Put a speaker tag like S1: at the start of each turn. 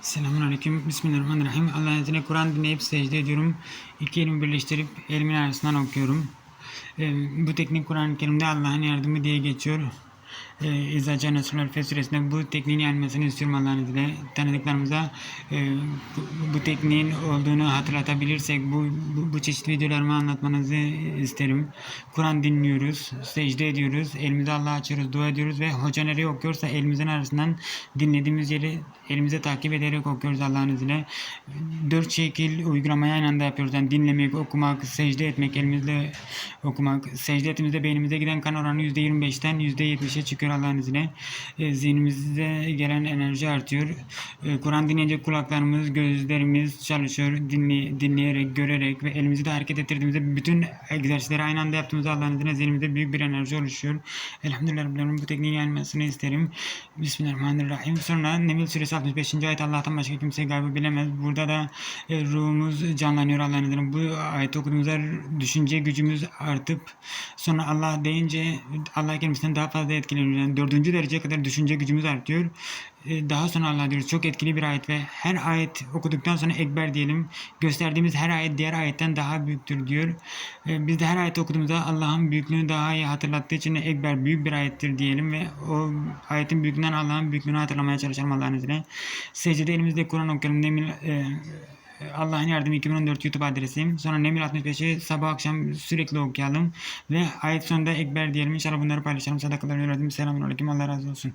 S1: Selamun Aleyküm. Bismillahirrahmanirrahim. Allah'ın izniyle Kur'an dinleyip secde ediyorum. İki elimi birleştirip elimin arasından okuyorum. Ee, bu teknik Kur'an-ı Kerim'de Allah'ın yardımı diye geçiyor. İzzaca Nasrullah Fes suresinde bu tekniğin yenmesini istiyorum Allah'ın izniyle. Tanıdıklarımıza e, bu, bu tekniğin olduğunu hatırlatabilirsek bu, bu, bu çeşit videolarımı anlatmanızı isterim. Kur'an dinliyoruz, secde ediyoruz, elimizi Allah'a açıyoruz, dua ediyoruz ve hoca nereye okuyorsa elimizin arasından dinlediğimiz yeri elimize takip ederek okuyoruz Allah'ın izniyle. Dört şekil uygulamayı aynı anda yapıyoruz. Yani dinlemek, okumak, secde etmek, elimizle okumak. Secde ettiğimizde beynimize giden kan oranı %25'ten %70'e çıkıyor Allah'ın izniyle. E, zihnimizde gelen enerji artıyor. E, Kur'an dinleyince kulaklarımız, gözlerimiz çalışıyor. Dinley, dinleyerek, görerek ve elimizi de hareket ettirdiğimizde bütün egzersizleri aynı anda yaptığımızda Allah'ın izniyle zihnimizde büyük bir enerji oluşuyor. Elhamdülillah Rabbil Alemin bu tekniğin gelmesini isterim. Bismillahirrahmanirrahim. Sonra Neml suresi 65. ayet Allah'tan başka kimse gaybı bilemez. Burada da e, ruhumuz canlanıyor Allah'ın izniyle. Bu ayet okuduğumuzda düşünce gücümüz artıp sonra Allah deyince Allah kelimesinden daha fazla etkileniyor. Yani dördüncü dereceye kadar düşünce gücümüz artıyor. E, Daha sonra Allah diyoruz. Çok etkili bir ayet ve her ayet okuduktan sonra ekber diyelim. Gösterdiğimiz her ayet diğer ayetten daha büyüktür diyor. E, Biz de her ayet okuduğumuzda Allah'ın büyüklüğünü daha iyi hatırlattığı için ekber büyük bir ayettir diyelim ve o ayetin büyüklüğünden Allah'ın büyüklüğünü hatırlamaya çalışalım Allah'ın izniyle. Secde elimizde Kur'an okuyalım. Nemil, e, Allah'ın yardımı 2014 YouTube adresim. Sonra Nemil 65'i sabah akşam sürekli okuyalım. Ve ayet sonunda ekber diyelim. İnşallah bunları paylaşalım. Sadakalar yaradım. Selamun Aleyküm. Allah razı olsun.